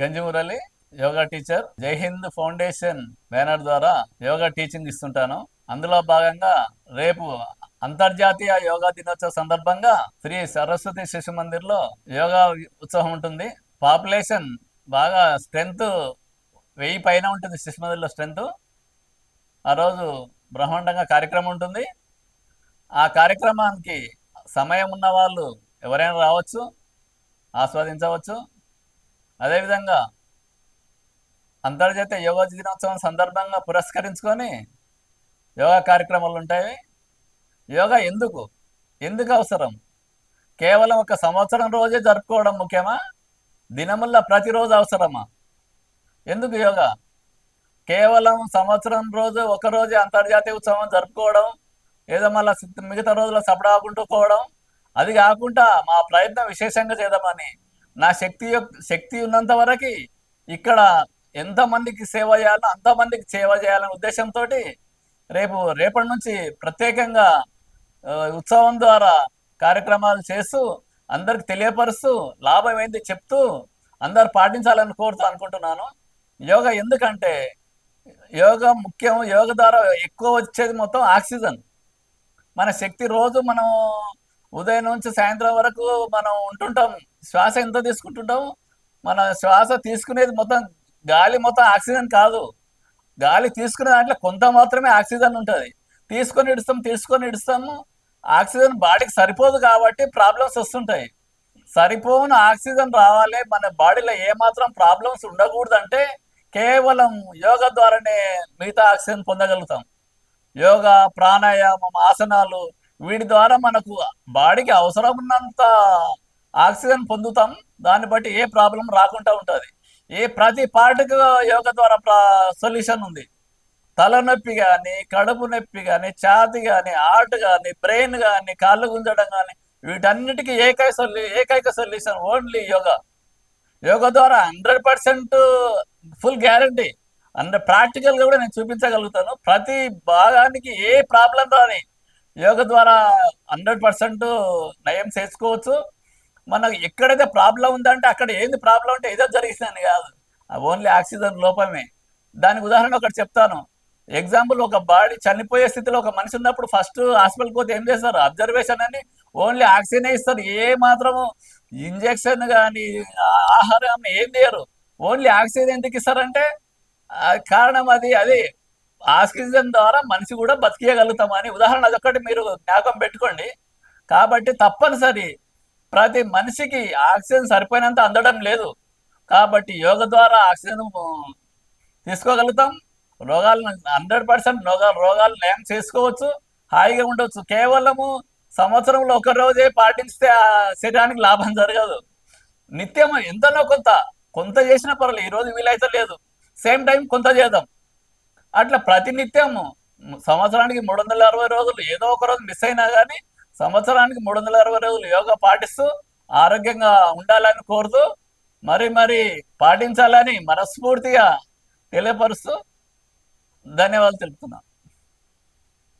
గంజిమురళి yoga teacher జై Hind foundation banner ద్వారా yoga teaching ఇస్తుంటాను. అందులో భాగంగా రేపు అంతర్జాతీయ యోగా దినోత్సవ సందర్భంగా శ్రీ సరస్వతి శిశు మందిర్లో యోగా ఉత్సవం ఉంటుంది. పాపులేషన్ బాగా స్ట్రెంగ్త్ వెయ్యి పైన ఉంటుంది శిశు మందిర్లో స్ట్రెంగ్త్ ఆ రోజు బ్రహ్మాండంగా కార్యక్రమం ఉంటుంది. ఆ కార్యక్రమానికి సమయం ఉన్న వాళ్ళు ఎవరైనా రావచ్చు ఆస్వాదించవచ్చు. అదేవిధంగా అంతర్జాతీయ యోగా దినోత్సవం సందర్భంగా పురస్కరించుకొని యోగా కార్యక్రమాలు ఉంటాయి. యోగా ఎందుకు? ఎందుకు అవసరం? కేవలం ఒక సంవత్సరం రోజే జరుపుకోవడం ముఖ్యమా? దినముల్లో ప్రతిరోజు అవసరమా? ఎందుకు యోగా? కేవలం సంవత్సరం రోజు ఒక రోజే అంతర్జాతీయ ఉత్సవం జరుపుకోవడం ఏదో మళ్ళీ మిగతా రోజుల్లో సపడాకుంటూ పోవడం అది కాకుండా మా ప్రయత్నం విశేషంగా చేద్దామని నా శక్తి యొక్క- శక్తి ఉన్నంత వరకు ఇక్కడ ఎంతమందికి సేవ చేయాలో అంతమందికి సేవ చేయాలనే ఉద్దేశంతో రేపు రేపటి నుంచి ప్రత్యేకంగా ఉత్సవం ద్వారా కార్యక్రమాలు చేస్తూ అందరికి తెలియపరుస్తూ లాభం ఏంది చెప్తూ అందరు పాటించాలని కోరుతూ అనుకుంటున్నాను. యోగా ఎందుకంటే యోగా ముఖ్యం యోగ ద్వారా ఎక్కువ వచ్చేది మొత్తం ఆక్సిజన్. మన శక్తి రోజు మనం ఉదయం నుంచి సాయంత్రం వరకు మనం ఉంటుంటాం. శ్వాస ఎంత తీసుకుంటుంటాం? మన శ్వాస తీసుకునేది మొత్తం గాలి మొత్తం ఆక్సిజన్ కాదు. గాలి తీసుకునే దాంట్లో కొంత మాత్రమే ఆక్సిజన్ ఉంటుంది. తీసుకొని ఇడుస్తాం తీసుకొని ఇడుస్తాము ఆక్సిజన్ బాడీకి సరిపోదు కాబట్టి ప్రాబ్లమ్స్ వస్తుంటాయి. సరిపోను ఆక్సిజన్ రావాలి. మన బాడీలో ఏమాత్రం ప్రాబ్లమ్స్ ఉండకూడదంటే కేవలం యోగా ద్వారానే మిగతా ఆక్సిజన్ పొందగలుగుతాం. యోగా ప్రాణాయామం ఆసనాలు వీటి ద్వారా మనకు బాడీకి అవసరం ఉన్నంత ఆక్సిజన్ పొందుతాం. దాన్ని బట్టి ఏ ప్రాబ్లం రాకుండా ఉంటుంది. ఏ ప్రతి పార్ట్కి యోగ ద్వారా సొల్యూషన్ ఉంది. తలనొప్పి కానీ కడుపు నొప్పి కానీ ఛాతి కానీ హార్ట్ కానీ బ్రెయిన్ కానీ కాళ్ళు గుంజడం కానీ వీటన్నిటికీ ఏకైక సొల్యూ ఏకైక సొల్యూషన్ ఓన్లీ యోగా. యోగా ద్వారా హండ్రెడ్ పర్సెంట్ ఫుల్ గ్యారంటీ. అంటే ప్రాక్టికల్గా కూడా నేను చూపించగలుగుతాను. ప్రతి భాగానికి ఏ ప్రాబ్లం రాని యోగ ద్వారా హండ్రెడ్ పర్సెంట్ నయం చేసుకోవచ్చు. మనకు ఎక్కడైతే ప్రాబ్లం ఉందంటే అక్కడ ఏంది ప్రాబ్లం అంటే ఏదో జరిగిందని కాదు. ఓన్లీ ఆక్సిజన్ లోపమే. దానికి ఉదాహరణ ఒకటి చెప్తాను. ఎగ్జాంపుల్ ఒక బాడీ చనిపోయే స్థితిలో ఒక మనిషి ఉన్నప్పుడు ఫస్ట్ హాస్పిటల్కి పోతే ఏం చేస్తారు? అబ్జర్వేషన్ అని ఓన్లీ ఆక్సిజన్ ఇస్తారు. ఏ మాత్రము ఇంజెక్షన్ కానీ ఆహారం ఏం చేయరు. ఓన్లీ ఆక్సిజన్ ఎందుకు ఇస్తారంటే కారణం అది అది. ఆక్సిజన్ ద్వారా మనిషి కూడా బతికేయగలుగుతామని ఉదాహరణ అదొకటి మీరు జ్ఞాపకం పెట్టుకోండి. కాబట్టి తప్పనిసరి ప్రతి మనిషికి ఆక్సిజన్ సరిపోయినంత అందడం లేదు. కాబట్టి యోగ ద్వారా ఆక్సిజన్ తీసుకోగలుగుతాం. రోగాలను హండ్రెడ్ పర్సెంట్ రోగాలు రోగాలు నయం చేసుకోవచ్చు. హాయిగా ఉండవచ్చు కేవలము సంవత్సరంలో ఒక రోజే పాటిస్తే ఆ శరీరానికి లాభం జరగదు. నిత్యం ఎంతనో కొంత కొంత చేసినా పర్లేదు ఈ రోజు వీలైతే లేదు. సేమ్ టైం కొంత చేద్దాం. అట్లా ప్రతినిత్యం సంవత్సరానికి మూడు వందల అరవై రోజులు ఏదో ఒక రోజు మిస్ అయినా కానీ సంవత్సరానికి మూడు వందల అరవై రోజులు యోగా పాటిస్తూ ఆరోగ్యంగా ఉండాలని కోరుతూ మరి మరి పాటించాలని మనస్ఫూర్తిగా తెలియపరుస్తూ ధన్యవాదాలు తెలుపుతున్నాను